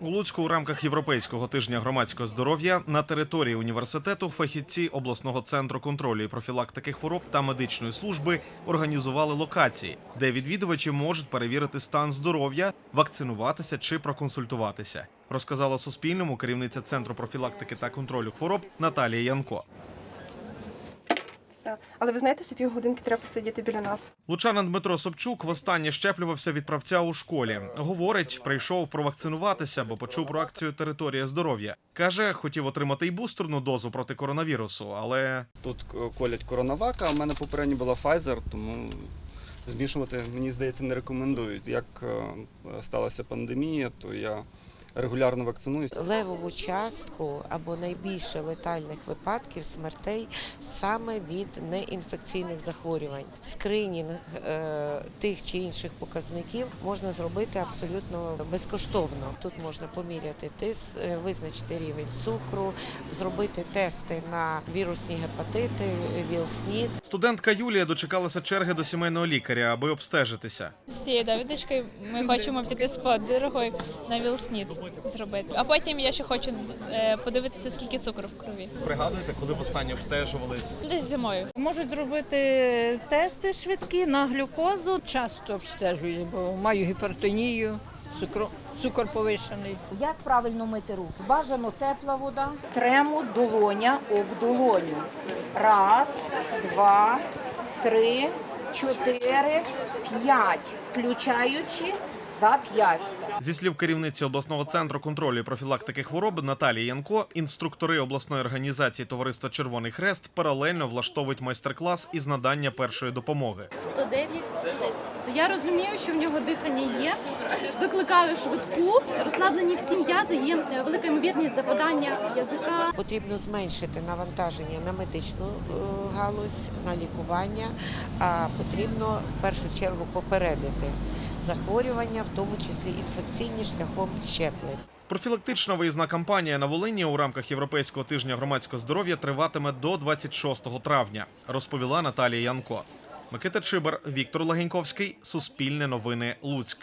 У Луцьку у рамках Європейського тижня громадського здоров'я на території університету фахівці обласного центру контролю і профілактики хвороб та медичної служби організували локації, де відвідувачі можуть перевірити стан здоров'я, вакцинуватися чи проконсультуватися. Розказала Суспільному керівниця центру профілактики та контролю хвороб Наталія Янко. Все. Але ви знаєте, що півгодинки треба посидіти біля нас. Лучанин Дмитро Собчук востаннє щеплювався від правця у школі. Говорить, прийшов провакцинуватися, бо почув про акцію Територія здоров'я. Каже, хотів отримати й бустерну дозу проти коронавірусу, але Тут колять коронавака, а в мене попередньо була Pfizer, тому змішувати, мені здається, не рекомендують. Як е, сталася пандемія, то я регулярно вакцинуюсь. левову частку або найбільше летальних випадків смертей саме від неінфекційних захворювань. Скринінг е, тих чи інших показників можна зробити абсолютно безкоштовно. Тут можна поміряти тис, е, визначити рівень цукру, зробити тести на вірусні гепатити, ВІЛ-СНІД. студентка Юлія дочекалася черги до сімейного лікаря, аби обстежитися. З цією довідочкою ми хочемо піти з подорогою на Вілснід зробити. А потім я ще хочу е, подивитися, скільки цукру в крові. Пригадуєте, коли востаннє обстежувались? Десь зимою. Можуть зробити тести швидкі на глюкозу. Часто обстежую, бо маю гіпертонію, цукро- цукор повищений. Як правильно мити руки? Бажано тепла вода. Тремо долоня об долоню. Раз, два, три, чотири, п'ять, включаючи зап'ястя. Зі слів керівниці обласного центру контролю і профілактики хвороб Наталії Янко, інструктори обласної організації Товариства Червоний Хрест паралельно влаштовують майстер-клас із надання першої допомоги. 109, 110. То я розумію, що в нього дихання є. Викликаю швидку, розслаблені всі м'язи, є е, велика ймовірність западання язика. Потрібно зменшити навантаження на медичну е, галузь, на лікування, а потрібно в першу чергу попередити захворювання, в тому числі інфекційні шляхом щеплень. Профілактична виїзна кампанія на Волині у рамках Європейського тижня громадського здоров'я триватиме до 26 травня, розповіла Наталія Янко. Микита Чибар, Віктор Лагеньковський, Суспільне новини, Луцьк.